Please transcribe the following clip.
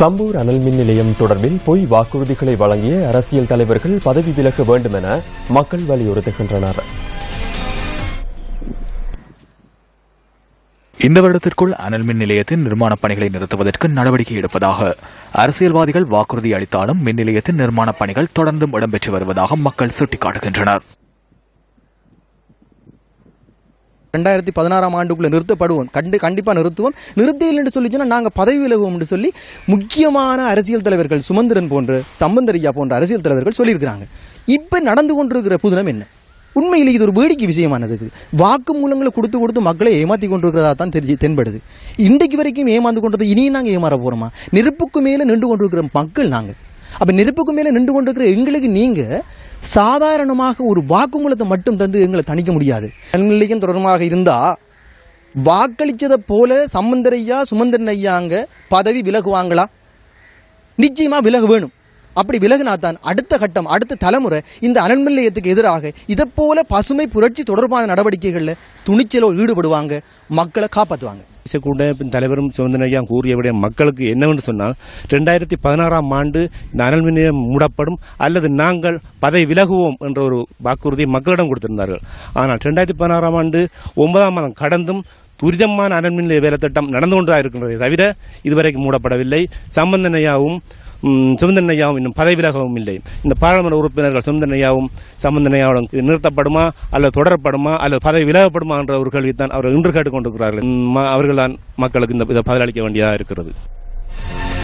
சம்பூர் அனல் மின் நிலையம் தொடர்பில் பொய் வாக்குறுதிகளை வழங்கிய அரசியல் தலைவர்கள் பதவி விலக வேண்டும் என மக்கள் வலியுறுத்துகின்றனர். இந்த வருடத்திற்குள் அனல் மின் நிலையத்தின் நிர்மாணப் பணிகளை நிறுத்துவதற்கு நடவடிக்கை எடுப்பதாக அரசியல்வாதிகள் வாக்குறுதி அளித்தாலும் மின் நிலையத்தின் நிர்மாணப் பணிகள் தொடர்ந்தும் இடம்பெற்று வருவதாக மக்கள் சுட்டிக்காட்டுகின்றனர். ரெண்டாயிரத்தி பதினாறாம் ஆண்டுக்குள்ளே நிறுத்தப்படுவோம். கண்டு கண்டிப்பாக நிறுத்துவோம். நிறுத்தியில் என்று சொல்லி சொன்னால் நாங்கள் பதவி விலகுவோம் என்று சொல்லி முக்கியமான அரசியல் தலைவர்கள் சுமந்திரன் போன்ற சம்பந்தரியா போன்ற அரசியல் தலைவர்கள் சொல்லியிருக்கிறாங்க. இப்போ நடந்து கொண்டிருக்கிற புதினம் என்ன? உண்மையில் இது ஒரு வேடிக்கை விஷயமானது வாக்கு மூலங்களை கொடுத்து கொடுத்து மக்களை ஏமாற்றி கொண்டிருக்கிறதா தான் தெரிஞ்சு தென்படுது. இன்றைக்கு வரைக்கும் ஏமாந்து கொண்டது இனியும் நாங்கள் ஏமாற போகிறோமா நெருப்புக்கு மேலே நின்று கொண்டிருக்கிற மக்கள் நாங்கள். அப்போ நெருப்புக்கு மேலே நின்று கொண்டிருக்கிற எங்களுக்கு நீங்கள் சாதாரணமாக ஒரு வாக்குமூலத்தை மட்டும் தந்து எங்களை தணிக்க முடியாது. நன்னிலையும் தொடர்பாக இருந்தால் வாக்களித்ததை போல சம்பந்தரையா சுமந்திரன் ஐயாங்க பதவி விலகுவாங்களா? நிச்சயமாக விலக வேணும். அப்படி விலகினா தான் அடுத்த கட்டம் அடுத்த தலைமுறை இந்த அனல் எதிராக இதை போல பசுமை புரட்சி தொடர்பான நடவடிக்கைகளில் துணிச்சலோ ஈடுபடுவாங்க மக்களை காப்பாற்றுவாங்க கூட தலைவரும் சுதந்திரையா கூறியவுடைய மக்களுக்கு என்னவென்று சொன்னால் ரெண்டாயிரத்தி பதினாறாம் ஆண்டு இந்த அனல் மின் நிலையம் மூடப்படும் அல்லது நாங்கள் பதவி விலகுவோம் என்ற ஒரு வாக்குறுதியை மக்களிடம் கொடுத்திருந்தார்கள். ஆனால் ரெண்டாயிரத்தி பதினாறாம் ஆண்டு ஒன்பதாம் மாதம் கடந்தும் துரிதமான அனல் மின் நிலைய வேலை திட்டம் நடந்து கொண்டுதான் இருக்கின்றதை தவிர இதுவரைக்கும் மூடப்படவில்லை. சம்பந்தனையாவும் சுமந்தனையாவும் இன்னும் பதவி விலகவும் இல்லை. இந்த பாராளுமன்ற உறுப்பினர்கள் சுமந்தனையாவும் சம்பந்தனையாவும் நிறுத்தப்படுமா அல்லது தொடரப்படுமா அல்லது பதவி விலகப்படுமா என்ற ஒரு கேள்வித்தான் அவர்கள் இன்று கேட்டுக்கொண்டிருக்கிறார்கள். ம், அவர்கள் தான் மக்களுக்கு இந்த இதை பதிலளிக்க வேண்டியதாக இருக்கிறது.